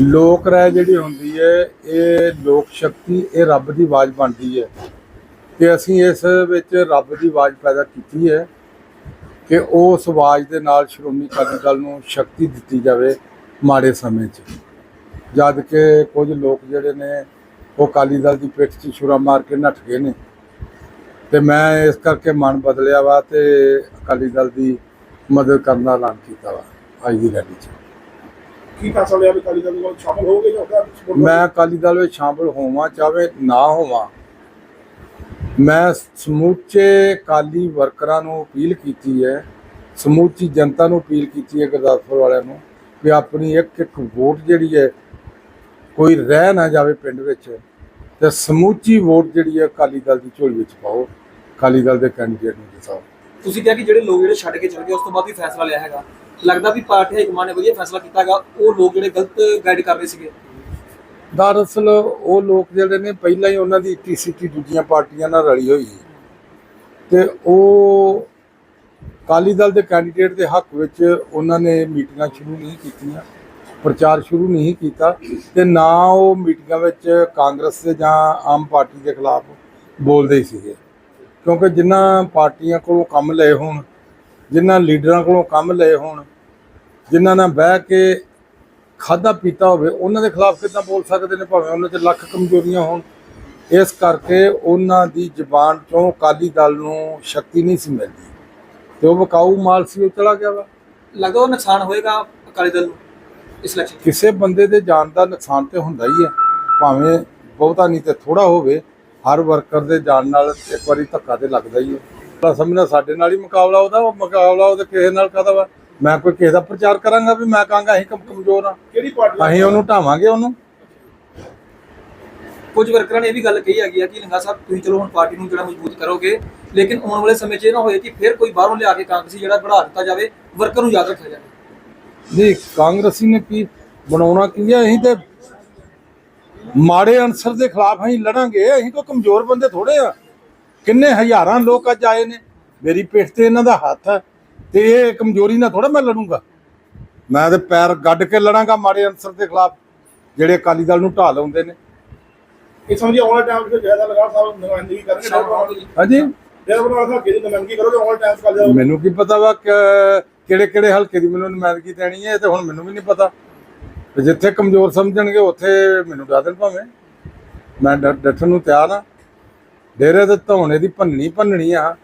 ਲੋਕ ਰਾਏ ਜਿਹੜੀ ਹੁੰਦੀ ਹੈ, ਇਹ ਲੋਕ ਸ਼ਕਤੀ, ਇਹ ਰੱਬ ਦੀ ਆਵਾਜ਼ ਬਣਦੀ ਹੈ। ਤੇ ਅਸੀਂ ਇਸ ਵਿੱਚ ਰੱਬ ਦੀ ਆਵਾਜ਼ ਪੈਦਾ ਕੀਤੀ ਹੈ ਕਿ ਉਸ ਆਵਾਜ਼ ਦੇ ਨਾਲ ਸ਼੍ਰੋਮਣੀ ਅਕਾਲੀ ਦਲ ਨੂੰ ਸ਼ਕਤੀ ਦਿੱਤੀ ਜਾਵੇ ਮਾੜੇ ਸਮੇਂ 'ਚ। ਜਦ ਕਿ ਕੁਝ ਲੋਕ ਜਿਹੜੇ ਨੇ, ਉਹ ਅਕਾਲੀ ਦਲ ਦੀ ਪਿੱਠ 'ਚ ਛੁਰਾ ਮਾਰ ਕੇ ਨੱਠ ਗਏ ਨੇ। ਤੇ ਮੈਂ ਇਸ ਕਰਕੇ ਮਨ ਬਦਲਿਆ ਵਾ ਤੇ ਅਕਾਲੀ ਦਲ ਦੀ ਮਦਦ ਕਰਨ ਦਾ ਐਲਾਨ ਕੀਤਾ ਵਾ। ਅੱਜ ਦੀ ਰੈਲੀ 'ਚ ਕੀ ਫੈਸਲਾ ਲਿਆ ਵੀ ਅਕਾਲੀ ਦਲ ਨਾਲ ਸ਼ਾਮਲ ਹੋਗੇ ਜਾਂ ਉਹਦਾ support ਮੈਂ ਅਕਾਲੀ ਦਲ ਵਿੱਚ ਸ਼ਾਮਲ ਹੋਵਾਂ ਚਾਹੇ ਨਾ ਹੋਵਾਂ। ਮੈਂ ਸਮੂਚੇ ਅਕਾਲੀ ਵਰਕਰਾਂ ਨੂੰ ਅਪੀਲ ਕੀਤੀ ਹੈ ਸਮੂਚੀ ਜਨਤਾ ਨੂੰ ਅਪੀਲ ਕੀਤੀ ਹੈ ਗੁਰਦਾਸਪੁਰ ਵਾਲਿਆਂ ਨੂੰ ਕਿ ਆਪਣੀ ਇੱਕ ਇੱਕ ਵੋਟ ਜਿਹੜੀ ਹੈ ਕੋਈ ਰਹਿ ਨਾ ਜਾਵੇ ਪਿੰਡ ਵਿੱਚ ਤੇ ਸਮੂਚੀ ਵੋਟ ਜਿਹੜੀ ਹੈ ਅਕਾਲੀ ਦਲ ਦੀ ਝੋਲੀ ਵਿੱਚ ਪਾਓ। ਅਕਾਲੀ ਦਲ ਦੇ ਕੈਂਡੀਡੇਟ ਨੂੰ ਜਿਤਾਓ ਤੁਸੀਂ ਕਿਹਾ ਕਿ ਜਿਹੜੇ ਲੋਕ ਜਿਹੜੇ ਛੱਡ ਕੇ ਚਲੇ ਗਏ ਉਸ ਤੋਂ ਬਾਅਦ ਵੀ ਫੈਸਲਾ ਲਿਆ ਹੈਗਾ। ਲੱਗਦਾ ਵੀ ਪਾਰਟੀ ਹਾਈ ਨੇ ਵਧੀਆ ਫੈਸਲਾ ਕੀਤਾ ਉਹ ਲੋਕ ਜਿਹੜੇ ਗਲਤ ਗਾਈਡ ਕਰ ਰਹੇ ਸੀਗੇ। ਦਰਅਸਲ ਉਹ ਲੋਕ ਜਿਹੜੇ ਨੇ, ਪਹਿਲਾਂ ਹੀ ਉਹਨਾਂ ਦੀ ਟੀਸੀਟੀ ਦੂਜੀਆਂ ਪਾਰਟੀਆਂ ਨਾਲ ਰਲੀ ਹੋਈ ਹੈ ਤੇ ਉਹ ਅਕਾਲੀ ਦਲ ਦੇ ਕੈਂਡੀਡੇਟ ਦੇ ਹੱਕ ਵਿੱਚ ਉਹਨਾਂ ਨੇ ਮੀਟਿੰਗਾਂ ਸ਼ੁਰੂ ਨਹੀਂ ਕੀਤੀਆਂ, ਪ੍ਰਚਾਰ ਸ਼ੁਰੂ ਨਹੀਂ ਕੀਤਾ। ਤੇ ਨਾ ਉਹ ਮੀਟਿੰਗਾਂ ਵਿੱਚ ਕਾਂਗਰਸ ਦੇ ਜਾਂ ਆਮ ਪਾਰਟੀ ਦੇ ਖਿਲਾਫ ਬੋਲਦੇ ਸੀਗੇ। ਕਿਉਂਕਿ ਜਿਨ੍ਹਾਂ ਪਾਰਟੀਆਂ ਕੋਲੋਂ ਕੰਮ ਲਏ ਹੋਣ, ਜਿਨ੍ਹਾਂ ਲੀਡਰਾਂ ਕੋਲੋਂ ਕੰਮ ਲਏ ਹੋਣ ਜਿਨ੍ਹਾਂ ਨਾਲ ਬਹਿ ਕੇ ਖਾਦਾ ਪੀਤਾ ਹੋਵੇ ਉਹਨਾਂ ਦੇ ਖਿਲਾਫ ਕਿੱਦਾਂ ਬੋਲ ਸਕਦੇ ਨੇ ਭਾਵੇਂ ਉਹਨਾਂ 'ਚ ਲੱਖ ਕਮਜ਼ੋਰੀਆਂ ਹੋਣ? ਇਸ ਕਰਕੇ ਉਹਨਾਂ ਦੀ ਜ਼ਬਾਨ ਚੋਂ ਅਕਾਲੀ ਦਲ ਨੂੰ ਸ਼ਕਤੀ ਨਹੀਂ ਸੀ ਮਿਲਦੀ। ਤੇ ਉਹ ਵਿਕਾਊ ਮਾਲ ਸੀ ਉਹ ਚਲਾ ਗਿਆ ਵਾ। ਲੱਗਦਾ ਉਹ ਨੁਕਸਾਨ ਹੋਏਗਾ ਅਕਾਲੀ ਦਲ ਨੂੰ ਇਸ ਇਲੈਕਸ਼ਨ ਕਿਸੇ ਬੰਦੇ ਦੇ ਜਾਨ ਦਾ ਨੁਕਸਾਨ ਤੇ ਹੁੰਦਾ ਹੀ ਹੈ। ਭਾਵੇਂ ਬਹੁਤਾ ਨਹੀਂ ਤੇ ਥੋੜਾ ਹੋਵੇ ਹਰ ਵਰਕਰ ਦੇ ਜਾਨ ਨਾਲ ਇੱਕ ਵਾਰੀ ਧੱਕਾ ਤੇ ਲੱਗਦਾ ਹੀ ਹੈ। ਤਾਂ ਸਮਝਣਾ ਸਾਡੇ ਨਾਲ ਹੀ ਮੁਕਾਬਲਾ ਉਹਦਾ ਉਹ ਮੁਕਾਬਲਾ ਉਹਦੇ ਕਿਸੇ ਨਾਲ ਕਾਹਦਾ ਵਾ? ਮੈਂ ਕੋਈ ਕਿਸੇ ਦਾ ਪ੍ਰਚਾਰ ਕਰਾਂਗਾ ਵੀ ਮੈਂ ਕਹਾਂਗਾ ਅਸੀਂ ਕਮ ਕਮਜ਼ੋਰ ਆ। ਕਿਹੜੀ ਪਾਰਟੀ ਅਸੀਂ ਉਹਨੂੰ ਢਾਵਾਂਗੇ ਉਹਨੂੰ। ਕੁਝ ਵਰਕਰਾਂ ਨੇ ਇਹ ਵੀ ਗੱਲ ਕਹੀ ਹੈਗੀ ਆ ਕਿ ਲੰਗਾ ਸਾਹਿਬ ਤੁਸੀਂ ਚਲੋ ਹੁਣ ਪਾਰਟੀ ਨੂੰ ਜਿਹੜਾ ਮਜ਼ਬੂਤ ਕਰੋਗੇ ਲੇਕਿਨ ਆਉਣ ਵਾਲੇ ਸਮੇਂ 'ਚ ਇਹ ਨਾ ਹੋਏ ਕਿ ਫਿਰ ਕੋਈ ਬਾਹਰੋਂ ਲਿਆ ਕੇ ਕਾਂਗਰਸੀ ਜਿਹੜਾ ਬਣਾ ਦਿੱਤਾ ਜਾਵੇ ਵਰਕਰ ਨੂੰ ਯਾਦ ਰੱਖਿਆ ਜਾਵੇ। ਨਹੀਂ ਕਾਂਗਰਸੀ ਨੇ ਕੀ ਬਣਾਉਣਾ ਕੀ ਹੈ ਅਸੀਂ ਤੇ ਮਾੜੇ ਅਨਸਰ ਦੇ ਖਿਲਾਫ ਅਸੀਂ ਲੜਾਂਗੇ। ਅਸੀਂ ਕੋਈ ਕਮਜ਼ੋਰ ਬੰਦੇ ਥੋੜੇ ਆ। ਕਿੰਨੇ ਹਜ਼ਾਰਾਂ ਲੋਕ ਅੱਜ ਆਏ ਨੇ। ਮੇਰੀ ਪਿੱਠ ਤੇ ਇਹਨਾਂ ਦਾ ਹੱਥ ਹੈ। ਤੇ ਇਹ ਕਮਜ਼ੋਰੀ ਨਾਲ ਥੋੜਾ ਮੈਂ ਲੜੂੰਗਾ। ਮੈਂ ਤੇ ਪੈਰ ਗੱਡ ਕੇ ਲੜਾਂਗਾ ਮਾੜੇ ਅਨਸਰ ਦੇ ਖਿਲਾਫ ਜਿਹੜੇ ਅਕਾਲੀ ਦਲ ਨੂੰ ਢਾਹ ਲਾਉਂਦੇ ਨੇ। ਇਹ ਸਮਝੀ ਵਾਲੇ ਟਾਈਮ 'ਚ ਜ਼ਿਆਦਾ ਲਗਾ ਸਾਹਿਬ ਨੁਮਾਇੰਦਗੀ ਕਰਨਗੇ। ਹਾਂਜੀ। ਜਿਹੜਾ ਬਣਾ ਸਾਹਿਬ ਕਿਹਦੀ ਨੁਮਾਇੰਦਗੀ ਕਰੋਗੇ ਵਾਲੇ ਟਾਈਮ ਕਰ ਜਾਓ ਮੈਨੂੰ ਕੀ ਪਤਾ ਵਾ ਕਿਹੜੇ ਕਿਹੜੇ ਹਲਕੇ ਦੀ ਮੈਨੂੰ ਨੁਮਾਇੰਦਗੀ ਦੇਣੀ ਹੈ ਇਹ ਤੇ ਹੁਣ ਮੈਨੂੰ ਵੀ ਨਹੀਂ ਪਤਾ। ਤੇ ਜਿੱਥੇ ਕਮਜ਼ੋਰ ਸਮਝਣਗੇ ਉੱਥੇ ਮੈਨੂੰ ਡਾ ਦੇਣ ਭਾਵੇਂ। ਮੈਂ ਡੱਠਣ ਨੂੰ ਤਿਆਰ ਆ ਡੇਰੇ ਤੇ ਧੌਣੇ ਦੀ ਭੰਨਣੀ ਭੰਨਣੀ ਆ।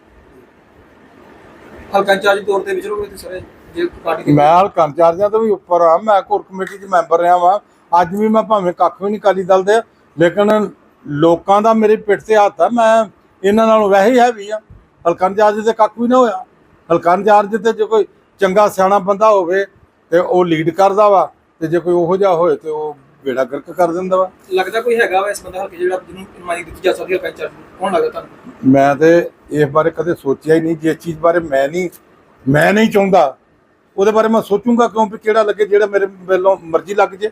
ਹਲਕਾ ਇੰਚਾਰਜ ਤੌਰ ਤੇ ਵਿਚਰੋਗੇ ਤੁਸੀਂ ਸਾਰੇ ਜੇ ਪਾਰਟੀ ਦੇ ਮੈਂ ਹਲਕਾ ਇੰਚਾਰਜਾਂ ਤੋਂ ਵੀ ਉੱਪਰ ਆ ਮੈਂ ਕੋਰ ਕਮੇਟੀ 'ਚ ਮੈਂਬਰ ਰਿਹਾ ਵਾਂ। ਅੱਜ ਵੀ ਮੈਂ ਭਾਵੇਂ ਕੱਖ ਵੀ ਨਹੀਂ ਕਾਲੀ ਦਲ ਦੇ ਲੇਕਿਨ ਲੋਕਾਂ ਦਾ ਮੇਰੇ ਪਿੱਠ ਤੇ ਹੱਥ ਆ। ਮੈਂ ਇਹਨਾਂ ਨਾਲੋਂ ਵੈਸੇ ਹੀ ਹੈਵੀ ਆ। ਹਲਕਾ ਇੰਚਾਰਜ ਤੇ ਕੱਖ ਵੀ ਨਾ ਹੋਇਆ। ਹਲਕਾ ਇੰਚਾਰਜ ਤੇ ਜੇ ਕੋਈ ਚੰਗਾ ਸਿਆਣਾ ਬੰਦਾ ਹੋਵੇ ਤੇ ਉਹ ਲੀਡ ਕਰਦਾ ਵਾ ਤੇ ਜੇ ਕੋਈ ਉਹੋ ਜਿਹਾ ਹੋਏ ਤੇ ਉਹ ਬੇੜਾ ਗਰਕ ਕਰ ਦਿੰਦਾ ਵਾ। ਲੱਗਦਾ ਕੋਈ ਹੈਗਾ ਵਾ ਇਸ ਬੰਦਾ ਹਲਕੇ ਜਿਹੜਾ ਜਿਹਨੂੰ ਨੁਮਾਇੰਦਗੀ ਦਿੱਤੀ ਜਾ ਸਕਦੀ ਹੈ ਹਲਕਾ ਇੰਚਾਰਜ ਨੂੰ? ਕੌਣ ਲੱਗਦਾ ਤੁਹਾਨੂੰ? ਮੈਂ ਤੇ ਇਸ ਬਾਰੇ ਕਦੇ ਸੋਚਿਆ ਹੀ ਨਹੀਂ ਜਿਸ ਚੀਜ਼ ਬਾਰੇ ਮੈਂ ਨਹੀਂ ਮੈਂ ਨਹੀਂ ਚਾਹੁੰਦਾ। ਉਹਦੇ ਬਾਰੇ ਮੈਂ ਸੋਚੂੰਗਾ ਕਿਉਂ ਵੀ ਕਿਹੜਾ ਲੱਗੇ ਜਿਹੜਾ ਮੇਰੇ ਵੱਲੋਂ ਮਰਜ਼ੀ ਲੱਗ ਜੇ।